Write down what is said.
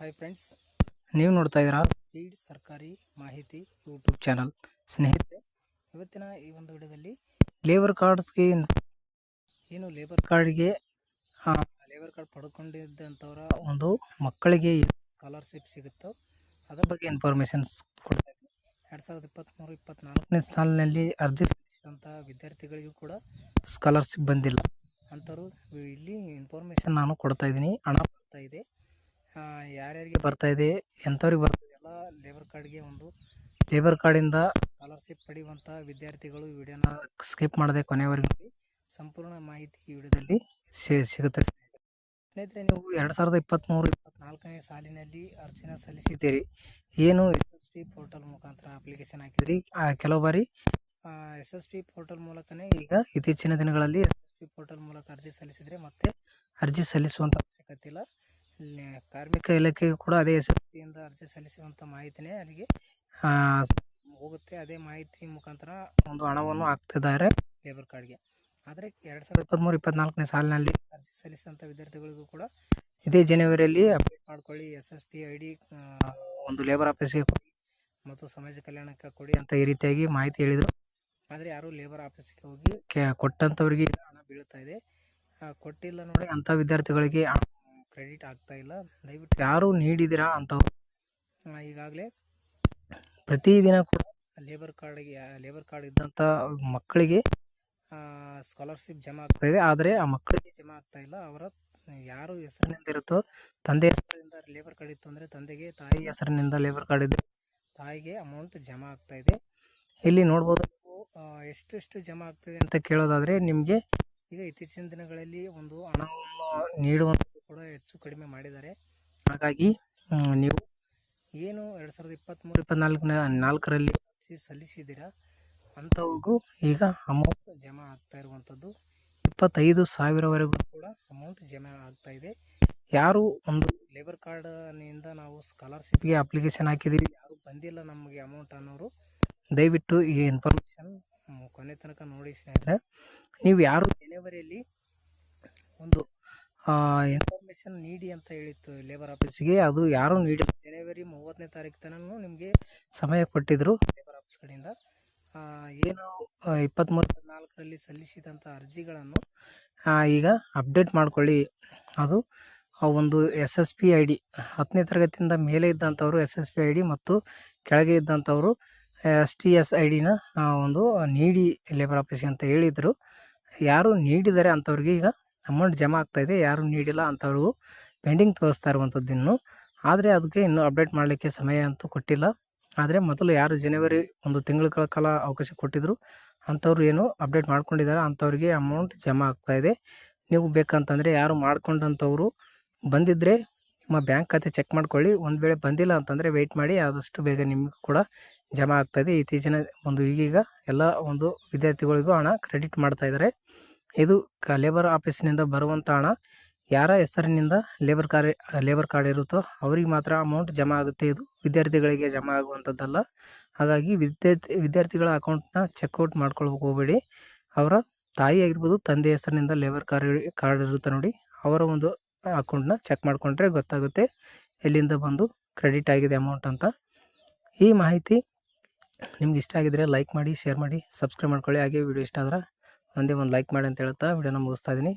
Hi friends ನೀವು ನೋಡ್ತಾ ಇದ್ದೀರಾ? ಸ್ಪೀಡ್ ಸರ್ಕಾರಿ ಮಾಹಿತಿ ಯೂಟ್ಯೂಬ್ ಚಾನಲ್ ಸ್ನೇಹಿತರೆ ಇವತ್ತಿನ ಈ ಒಂದು ವಿಡಿಯೋದಲ್ಲಿ ಲೇಬರ್ ಕಾರ್ಡ್ಸ್ಗೆ ಏನು ಲೇಬರ್ ಕಾರ್ಡ್ಗೆ ಲೇಬರ್ ಕಾರ್ಡ್ ಪಡ್ಕೊಂಡಿದ್ದಂಥವರ ಒಂದು ಮಕ್ಕಳಿಗೆ ಸ್ಕಾಲರ್ಶಿಪ್ ಸಿಗುತ್ತೋ ಅದರ ಬಗ್ಗೆ ಇನ್ಫಾರ್ಮೇಷನ್ಸ್ ಕೊಡ್ತಾ ಇದ್ದೀನಿ. ಎರಡು ಸಾವಿರದ ಇಪ್ಪತ್ತ್ಮೂರು ಇಪ್ಪತ್ತ್ನಾಲ್ಕನೇ ಸಾಲಿನಲ್ಲಿ ಅರ್ಜಿ ಸಲ್ಲಿಸಿದಂಥ ವಿದ್ಯಾರ್ಥಿಗಳಿಗೂ ಕೂಡ ಸ್ಕಾಲರ್ಶಿಪ್ ಬಂದಿಲ್ಲ. ಅಂಥವ್ರು ಇಲ್ಲಿ ಇನ್ಫಾರ್ಮೇಷನ್ ನಾನು ಕೊಡ್ತಾ ಇದ್ದೀನಿ ಹಣ ಬರ್ತಾ ಇದೆ. ಯಾರ್ಯಾರಿಗೆ ಬರ್ತಾ ಇದೆ, ಎಂಥವ್ರಿಗೆ ಬರ್ತಾ ಇದೆ ಎಲ್ಲ ಲೇಬರ್ ಕಾರ್ಡ್ಗೆ ಒಂದು ಲೇಬರ್ ಕಾರ್ಡಿಂದ ಸ್ಕಾಲರ್ಶಿಪ್ ಪಡೆಯುವಂಥ ವಿದ್ಯಾರ್ಥಿಗಳು ವಿಡಿಯೋನ ಸ್ಕಿಪ್ ಮಾಡದೆ ಕೊನೆವರೆಗೂ ಸಂಪೂರ್ಣ ಮಾಹಿತಿ ಈ ವಿಡಿಯೋದಲ್ಲಿ ಸಿಗುತ್ತೆ. ಸ್ನೇಹಿತರೆ, ನೀವು ಎರಡು ಸಾವಿರದ ಇಪ್ಪತ್ತ್ಮೂರು ಇಪ್ಪತ್ತ್ನಾಲ್ಕನೇ ಸಾಲಿನಲ್ಲಿ ಅರ್ಜಿನ ಸಲ್ಲಿಸಿದ್ದೀರಿ. ಏನು ಎಸ್ ಎಸ್ ಪಿ ಪೋರ್ಟಲ್ ಮುಖಾಂತರ ಅಪ್ಲಿಕೇಶನ್ ಹಾಕಿದ್ರಿ? ಕೆಲವು ಬಾರಿ ಎಸ್ ಎಸ್ ಪಿ ಪೋರ್ಟಲ್ ಮೂಲಕನೇ ಈಗ ಇತ್ತೀಚಿನ ದಿನಗಳಲ್ಲಿ ಎಸ್ ಎಸ್ ಪಿ ಪೋರ್ಟಲ್ ಮೂಲಕ ಅರ್ಜಿ ಸಲ್ಲಿಸಿದರೆ ಮತ್ತೆ ಅರ್ಜಿ ಸಲ್ಲಿಸುವಂಥ ಅವಶ್ಯಕತೆ ಇಲ್ಲಿ. ಕಾರ್ಮಿಕ ಇಲಾಖೆಗೂ ಕೂಡ ಅದೇ ಎಸ್ ಎಸ್ ಪಿಯಿಂದ ಅರ್ಜಿ ಸಲ್ಲಿಸುವಂಥ ಮಾಹಿತಿನೇ ಅಲ್ಲಿಗೆ ಹೋಗುತ್ತೆ. ಅದೇ ಮಾಹಿತಿ ಮುಖಾಂತರ ಒಂದು ಹಣವನ್ನು ಹಾಕ್ತಿದ್ದಾರೆ ಲೇಬರ್ ಕಾರ್ಡ್ಗೆ ಆದರೆ ಎರಡು ಸಾವಿರದ ಇಪ್ಪತ್ತ್ಮೂರು ಇಪ್ಪತ್ತ್ನಾಲ್ಕನೇ ಸಾಲಿನಲ್ಲಿ ಅರ್ಜಿ ಸಲ್ಲಿಸಿದಂಥ ವಿದ್ಯಾರ್ಥಿಗಳಿಗೂ ಕೂಡ ಇದೇ ಜನವರಿಯಲ್ಲಿ ಅಪ್ಡೇಟ್ ಮಾಡ್ಕೊಳ್ಳಿ S S P I D ಒಂದು ಲೇಬರ್ ಆಫೀಸ್ಗೆ ಕೊಡಿ ಮತ್ತು ಸಮಾಜ ಕಲ್ಯಾಣಕ್ಕೆ ಕೊಡಿ ಅಂತ ಈ ರೀತಿಯಾಗಿ ಮಾಹಿತಿ ಹೇಳಿದರು. ಆದರೆ ಯಾರೂ ಲೇಬರ್ ಆಫೀಸ್ಗೆ ಹೋಗಿ ಕೆ ಕೊಟ್ಟಂಥವ್ರಿಗೆ ಹಣ ಬೀಳ್ತಾ ಇದೆ. ಕೊಟ್ಟಿಲ್ಲ ನೋಡಿ ಅಂಥ ವಿದ್ಯಾರ್ಥಿಗಳಿಗೆ ಕ್ರೆಡಿಟ್ ಆಗ್ತಾ ಇಲ್ಲ. ದಯವಿಟ್ಟು ಯಾರು ನೀಡಿದ್ದೀರಾ ಅಂಥವ್ರು ಈಗಾಗಲೇ ಪ್ರತಿದಿನ ಕೂಡ ಲೇಬರ್ ಕಾರ್ಡ್ಗೆ ಲೇಬರ್ ಕಾರ್ಡ್ ಇದ್ದಂಥ ಮಕ್ಕಳಿಗೆ ಸ್ಕಾಲರ್ಶಿಪ್ ಜಮಾ ಇದೆ. ಆದರೆ ಆ ಮಕ್ಕಳಿಗೆ ಜಮಾ ಆಗ್ತಾ ಇಲ್ಲ. ಅವರ ಯಾರು ಹೆಸರಿನಿಂದ ಇರುತ್ತೋ, ತಂದೆ ಹೆಸರಿನಿಂದ ಲೇಬರ್ ಕಾರ್ಡ್ ಇತ್ತು ಅಂದರೆ ತಂದೆಗೆ, ತಾಯಿ ಹೆಸರಿನಿಂದ ಲೇಬರ್ ಕಾರ್ಡ್ ಇದ್ದರೆ ತಾಯಿಗೆ ಅಮೌಂಟ್ ಜಮಾ ಇದೆ. ಇಲ್ಲಿ ನೋಡ್ಬೋದು ಎಷ್ಟೆಷ್ಟು ಜಮಾ ಆಗ್ತಿದೆ ಅಂತ ಕೇಳೋದಾದರೆ ನಿಮಗೆ ಈಗ ಇತ್ತೀಚಿನ ದಿನಗಳಲ್ಲಿ ಒಂದು ಹಣವನ್ನು ಹೆಚ್ಚು ಕಡಿಮೆ ಮಾಡಿದ್ದಾರೆ. ಹಾಗಾಗಿ ನೀವು ಏನು ಎರಡು ಸಾವಿರದ ಇಪ್ಪತ್ತ್ಮೂರು ಇಪ್ಪತ್ತ್ನಾಲ್ಕನ ನಾಲ್ಕರಲ್ಲಿ ಅರ್ಜಿ ಸಲ್ಲಿಸಿದ್ದೀರಾ? ಅಂಥವ್ರಿಗೂ ಈಗ ಅಮೌಂಟ್ ಜಮಾ ಆಗ್ತಾ ಇರುವಂಥದ್ದು. ಇಪ್ಪತ್ತೈದು ಸಾವಿರವರೆಗೂ ಕೂಡ ಅಮೌಂಟ್ ಜಮಾ ಆಗ್ತಾ ಇದೆ. ಯಾರು ಒಂದು ಲೇಬರ್ ಕಾರ್ಡ್ನಿಂದ ನಾವು ಸ್ಕಾಲರ್ಶಿಪ್ಗೆ ಅಪ್ಲಿಕೇಶನ್ ಹಾಕಿದ್ದೀವಿ, ಯಾರು ಬಂದಿಲ್ಲ ನಮಗೆ ಅಮೌಂಟ್ ಅನ್ನೋರು, ದಯವಿಟ್ಟು ಈ ಇನ್ಫಾರ್ಮೇಷನ್ ಕೊನೆ ತನಕ ನೋಡಿ ಸ್ನೇಹಿತರೆ. ನೀವು ಯಾರು ಜನವರಿಯಲ್ಲಿ ಒಂದು ಇನ್ಫಾರ್ಮೇಷನ್ ನೀಡಿ ಅಂತ ಹೇಳಿತ್ತು ಲೇಬರ್ ಆಫೀಸಿಗೆ ಅದು ಯಾರೂ ನೀಡಿ ಜನವರಿ ಮೂವತ್ತನೇ ತಾರೀಕು ತನಕ ನಿಮಗೆ ಸಮಯ ಕೊಟ್ಟಿದ್ದರು ಲೇಬರ್ ಆಫೀಸ್ ಕಡೆಯಿಂದ. ಏನು ಇಪ್ಪತ್ತ್ಮೂರು ನಾಲ್ಕರಲ್ಲಿ ಸಲ್ಲಿಸಿದಂಥ ಅರ್ಜಿಗಳನ್ನು ಈಗ ಅಪ್ಡೇಟ್ ಮಾಡಿಕೊಳ್ಳಿ. ಅದು ಒಂದು S S P I D ಹತ್ತನೇ ತರಗತಿಯಿಂದ ಮೇಲೆ ಇದ್ದಂಥವರು S S P I D ಮತ್ತು ಕೆಳಗೆ ಇದ್ದಂಥವರು ಎಸ್ ಟಿ ಎಸ್ ಐ ಡಿನ ಒಂದು ನೀಡಿ ಲೇಬರ್ ಆಫೀಸ್ಗೆ ಅಂತ ಹೇಳಿದರು. ಯಾರು ನೀಡಿದ್ದಾರೆ ಅಂಥವ್ರಿಗೆ ಈಗ ಅಮೌಂಟ್ ಜಮಾ ಆಗ್ತಾ ಇದೆ, ಯಾರು ನೀಡಿಲ್ಲ ಅಂಥವ್ರಿಗೂ ಪೆಂಡಿಂಗ್ ತೋರಿಸ್ತಾ ಇರುವಂಥದ್ದು ಇನ್ನು. ಆದರೆ ಅದಕ್ಕೆ ಇನ್ನೂ ಅಪ್ಡೇಟ್ ಮಾಡಲಿಕ್ಕೆ ಸಮಯ ಅಂತೂ ಕೊಟ್ಟಿಲ್ಲ. ಆದರೆ ಮೊದಲು ಯಾರು ಜನವರಿ ಒಂದು ತಿಂಗಳ ಕಾಲ ಅವಕಾಶ ಕೊಟ್ಟಿದ್ದರು ಅಂಥವ್ರು ಏನು ಅಪ್ಡೇಟ್ ಮಾಡ್ಕೊಂಡಿದ್ದಾರೆ ಅಂಥವ್ರಿಗೆ ಅಮೌಂಟ್ ಜಮಾ ಆಗ್ತಾ ಇದೆ. ನೀವು ಬೇಕಂತಂದರೆ ಯಾರು ಮಾಡ್ಕೊಂಡಂಥವ್ರು ಬಂದಿದ್ದರೆ ನಿಮ್ಮ ಬ್ಯಾಂಕ್ ಖಾತೆ ಚೆಕ್ ಮಾಡ್ಕೊಳ್ಳಿ. ಒಂದು ವೇಳೆ ಬಂದಿಲ್ಲ ಅಂತಂದರೆ ವೆಯ್ಟ್ ಮಾಡಿ, ಆದಷ್ಟು ಬೇಗ ನಿಮಗೂ ಕೂಡ ಜಮಾ ಆಗ್ತಾಯಿದೆ ಇತ್ತೀಚಿನ ಒಂದು ಈಗೀಗ ಎಲ್ಲ ಒಂದು ವಿದ್ಯಾರ್ಥಿಗಳಿಗೂ ಹಣ ಕ್ರೆಡಿಟ್ ಮಾಡ್ತಾ ಇದ್ದಾರೆ. ಇದು ಲೇಬರ್ ಆಫೀಸಿನಿಂದ ಬರುವಂಥ ಹಣ. ಯಾರ ಹೆಸರಿನಿಂದ ಲೇಬರ್ ಕಾರ್ಡ್ ಲೇಬರ್ ಕಾರ್ಡ್ ಇರುತ್ತೋ ಅವ್ರಿಗೆ ಮಾತ್ರ ಅಮೌಂಟ್ ಜಮಾ ಆಗುತ್ತೆ. ಇದು ವಿದ್ಯಾರ್ಥಿಗಳಿಗೆ ಜಮಾ ಆಗುವಂಥದ್ದಲ್ಲ ಹಾಗಾಗಿ ವಿದ್ಯಾರ್ಥಿ, ವಿದ್ಯಾರ್ಥಿಗಳ ಅಕೌಂಟ್ನ ಚೆಕ್ಔಟ್ ಮಾಡ್ಕೊಳ್ಬೇಕು, ಹೋಗಬೇಡಿ. ಅವರ ತಾಯಿ ಆಗಿರ್ಬೋದು, ತಂದೆ ಹೆಸರಿನಿಂದ ಲೇಬರ್ ಕಾರ್ಡ್ ಕಾರ್ಡ್ ಇರುತ್ತೆ ನೋಡಿ. ಅವರ ಒಂದು ಅಕೌಂಟ್ನ ಚೆಕ್ ಮಾಡಿಕೊಂಡ್ರೆ ಗೊತ್ತಾಗುತ್ತೆ ಎಲ್ಲಿಂದ ಬಂದು ಕ್ರೆಡಿಟ್ ಆಗಿದೆ ಅಮೌಂಟ್ ಅಂತ. ಈ ಮಾಹಿತಿ ನಿಮ್ಗೆ ಇಷ್ಟ ಆಗಿದ್ರೆ ಲೈಕ್ ಮಾಡಿ ಶೇರ್ ಮಾಡಿ ಸಬ್ಸ್ಕ್ರೈಬ್ ಮಾಡ್ಕೊಳ್ಳಿ. ಹಾಗೆ ವಿಡಿಯೋ ಇಷ್ಟ ಆದ್ರೆ ಒಂದೇ ಒಂದು ಲೈಕ್ ಮಾಡಿ ಅಂತ ಹೇಳ್ತಾ ವಿಡಿಯೋನ ಮುಗಿಸ್ತಾ ಇದ್ದೀನಿ.